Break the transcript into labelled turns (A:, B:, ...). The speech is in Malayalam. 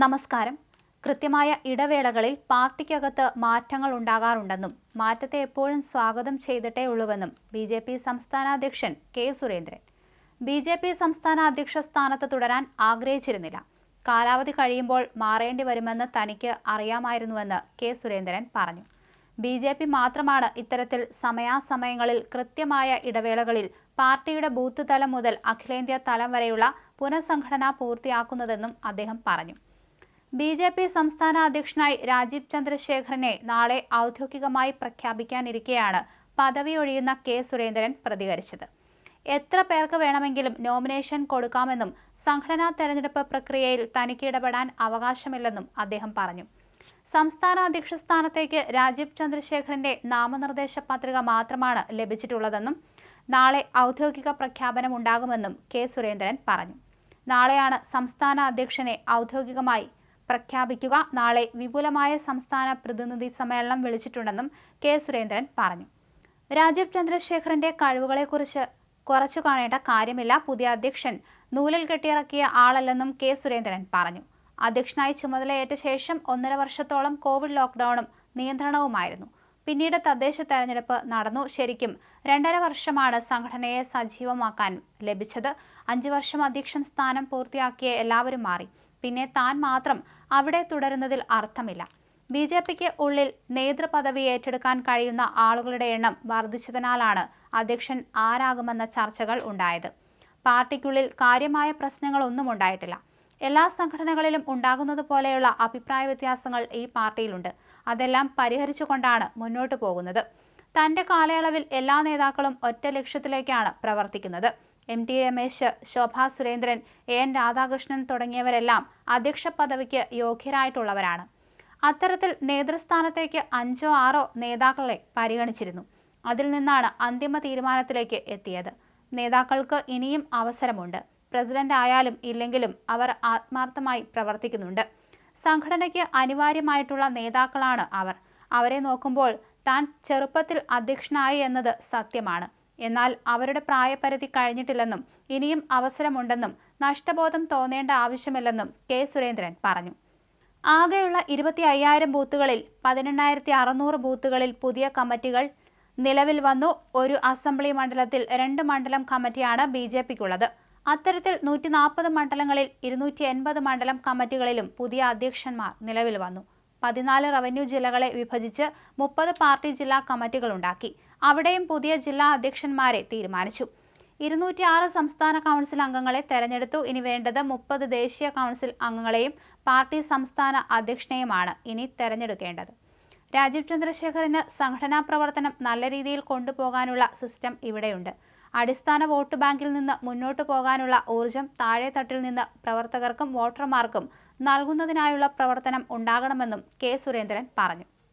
A: നമസ്കാരം. കൃത്യമായ ഇടവേളകളിൽ പാർട്ടിക്കകത്ത് മാറ്റങ്ങൾ ഉണ്ടാകാറുണ്ടെന്നും മാറ്റത്തെ എപ്പോഴും സ്വാഗതം ചെയ്തിട്ടേ ഉള്ളൂവെന്നും ബി ജെ പി സംസ്ഥാന അധ്യക്ഷൻ K Surendran. B J P സംസ്ഥാന അധ്യക്ഷ സ്ഥാനത്ത് തുടരാൻ ആഗ്രഹിച്ചിരുന്നില്ല. കാലാവധി കഴിയുമ്പോൾ മാറേണ്ടി വരുമെന്ന് തനിക്ക് അറിയാമായിരുന്നുവെന്ന് കെ സുരേന്ദ്രൻ പറഞ്ഞു. ബി ജെ പി മാത്രമാണ് ഇത്തരത്തിൽ സമയാസമയങ്ങളിൽ കൃത്യമായ ഇടവേളകളിൽ പാർട്ടിയുടെ ബൂത്ത് തലം മുതൽ അഖിലേന്ത്യാ തലം വരെയുള്ള പുനഃസംഘടന പൂർത്തിയാക്കുന്നതെന്നും അദ്ദേഹം പറഞ്ഞു. ബി ജെ പി സംസ്ഥാന അധ്യക്ഷനായി രാജീവ് ചന്ദ്രശേഖരനെ നാളെ ഔദ്യോഗികമായി പ്രഖ്യാപിക്കാനിരിക്കെയാണ് പദവി ഒഴിയുന്ന കെ സുരേന്ദ്രൻ പ്രതികരിച്ചത്. എത്ര പേർക്ക് വേണമെങ്കിലും നോമിനേഷൻ കൊടുക്കാമെന്നും സംഘടനാ തെരഞ്ഞെടുപ്പ് പ്രക്രിയയിൽ തനിക്ക് ഇടപെടാൻ അവകാശമില്ലെന്നും അദ്ദേഹം പറഞ്ഞു. സംസ്ഥാന അധ്യക്ഷ സ്ഥാനത്തേക്ക് രാജീവ് ചന്ദ്രശേഖരന്റെ നാമനിർദ്ദേശ പത്രിക മാത്രമാണ് ലഭിച്ചിട്ടുള്ളതെന്നും നാളെ ഔദ്യോഗിക പ്രഖ്യാപനം ഉണ്ടാകുമെന്നും കെ സുരേന്ദ്രൻ പറഞ്ഞു. നാളെയാണ് സംസ്ഥാന അധ്യക്ഷനെ ഔദ്യോഗികമായി പ്രഖ്യാപിക്കുക. നാളെ വിപുലമായ സംസ്ഥാന പ്രതിനിധി സമ്മേളനം വിളിച്ചിട്ടുണ്ടെന്നും കെ സുരേന്ദ്രൻ പറഞ്ഞു. രാജീവ് ചന്ദ്രശേഖരന്റെ കഴിവുകളെക്കുറിച്ച് കുറച്ചു കാണേണ്ട കാര്യമില്ല. പുതിയ അധ്യക്ഷൻ നൂലിൽ കെട്ടിയിറക്കിയ ആളല്ലെന്നും കെ സുരേന്ദ്രൻ പറഞ്ഞു. അധ്യക്ഷനായി ചുമതലയേറ്റ ശേഷം ഒന്നര വർഷത്തോളം കോവിഡ് ലോക്ക്ഡൌണും നിയന്ത്രണവുമായിരുന്നു. പിന്നീട് തദ്ദേശ തെരഞ്ഞെടുപ്പ് നടന്നു. ശരിക്കും രണ്ടര വർഷമാണ് സംഘടനയെ സജീവമാക്കാൻ ലഭിച്ചത്. അഞ്ചു വർഷം അധ്യക്ഷൻ സ്ഥാനം പൂർത്തിയാക്കിയ എല്ലാവരും മാറി. പിന്നെ താൻ മാത്രം അവിടെ തുടരുന്നതിൽ അർത്ഥമില്ല. ബി ജെ പിക്ക് ഉള്ളിൽ നേതൃപദവി ഏറ്റെടുക്കാൻ കഴിയുന്ന ആളുകളുടെ എണ്ണം വർദ്ധിച്ചതിനാലാണ് അധ്യക്ഷൻ ആരാകുമെന്ന ചർച്ചകൾ ഉണ്ടായത്. പാർട്ടിക്കുള്ളിൽ കാര്യമായ പ്രശ്നങ്ങളൊന്നും ഉണ്ടായിട്ടില്ല. എല്ലാ സംഘടനകളിലും ഉണ്ടാകുന്നത് പോലെയുള്ള അഭിപ്രായ വ്യത്യാസങ്ങൾ ഈ പാർട്ടിയിലുണ്ട്. അതെല്ലാം പരിഹരിച്ചുകൊണ്ടാണ് മുന്നോട്ടു പോകുന്നത്. തന്റെ കാലയളവിൽ എല്ലാ നേതാക്കളും ഒറ്റ ലക്ഷ്യത്തിലേക്കാണ് പ്രവർത്തിക്കുന്നത്. M T Ramesh Shobha Surendran N Radhakrishnan തുടങ്ങിയവരെല്ലാം അധ്യക്ഷ പദവിക്ക് യോഗ്യരായിട്ടുള്ളവരാണ്. അത്തരത്തിൽ നേതൃസ്ഥാനത്തേക്ക് അഞ്ചോ ആറോ നേതാക്കളെ പരിഗണിച്ചിരുന്നു. അതിൽ നിന്നാണ് അന്തിമ തീരുമാനത്തിലേക്ക് എത്തിയത്. നേതാക്കൾക്ക് ഇനിയും അവസരമുണ്ട്. പ്രസിഡന്റ് ആയാലും ഇല്ലെങ്കിലും അവർ ആത്മാർത്ഥമായി പ്രവർത്തിക്കുന്നുണ്ട്. സംഘടനയ്ക്ക് അനിവാര്യമായിട്ടുള്ള നേതാക്കളാണ് അവർ. അവരെ നോക്കുമ്പോൾ താൻ ചെറുപ്പത്തിൽ അധ്യക്ഷനായി എന്നത് സത്യമാണ്. എന്നാൽ അവരുടെ പ്രായപരിധി കഴിഞ്ഞിട്ടില്ലെന്നും ഇനിയും അവസരമുണ്ടെന്നും നഷ്ടബോധം തോന്നേണ്ട ആവശ്യമില്ലെന്നും കെ സുരേന്ദ്രൻ പറഞ്ഞു. ആകെയുള്ള ഇരുപത്തി അയ്യായിരം ബൂത്തുകളിൽ പതിനെണ്ണായിരത്തി അറുന്നൂറ് ബൂത്തുകളിൽ പുതിയ കമ്മിറ്റികൾ നിലവിൽ വന്നു. ഒരു അസംബ്ലി മണ്ഡലത്തിൽ രണ്ട് മണ്ഡലം കമ്മിറ്റിയാണ് ബി ജെ പിക്കുള്ളത്. അത്തരത്തിൽ നൂറ്റി നാൽപ്പത് മണ്ഡലങ്ങളിൽ ഇരുന്നൂറ്റി എൺപത് മണ്ഡലം കമ്മിറ്റികളിലും പുതിയ അധ്യക്ഷന്മാർ നിലവിൽ വന്നു. പതിനാല് റവന്യൂ ജില്ലകളെ വിഭജിച്ച് മുപ്പത് പാർട്ടി ജില്ലാ കമ്മിറ്റികളുണ്ടാക്കി അവിടെയും പുതിയ ജില്ലാ അധ്യക്ഷന്മാരെ തീരുമാനിച്ചു. ഇരുന്നൂറ്റി ആറ് സംസ്ഥാന കൗൺസിൽ അംഗങ്ങളെ തെരഞ്ഞെടുത്തു. ഇനി വേണ്ടത് മുപ്പത് ദേശീയ കൗൺസിൽ അംഗങ്ങളെയും പാർട്ടി സംസ്ഥാന അധ്യക്ഷനെയുമാണ് ഇനി തെരഞ്ഞെടുക്കേണ്ടത്. രാജീവ് ചന്ദ്രശേഖറിന് സംഘടനാ പ്രവർത്തനം നല്ല രീതിയിൽ കൊണ്ടുപോകാനുള്ള സിസ്റ്റം ഇവിടെയുണ്ട്. അടിസ്ഥാന വോട്ട് ബാങ്കിൽ നിന്ന് മുന്നോട്ട് പോകാനുള്ള ഊർജം താഴെത്തട്ടിൽ നിന്ന് പ്രവർത്തകർക്കും വോട്ടർമാർക്കും നൽകുന്നതിനായുള്ള പ്രവർത്തനം ഉണ്ടാകണമെന്നും കെ സുരേന്ദ്രൻ പറഞ്ഞു.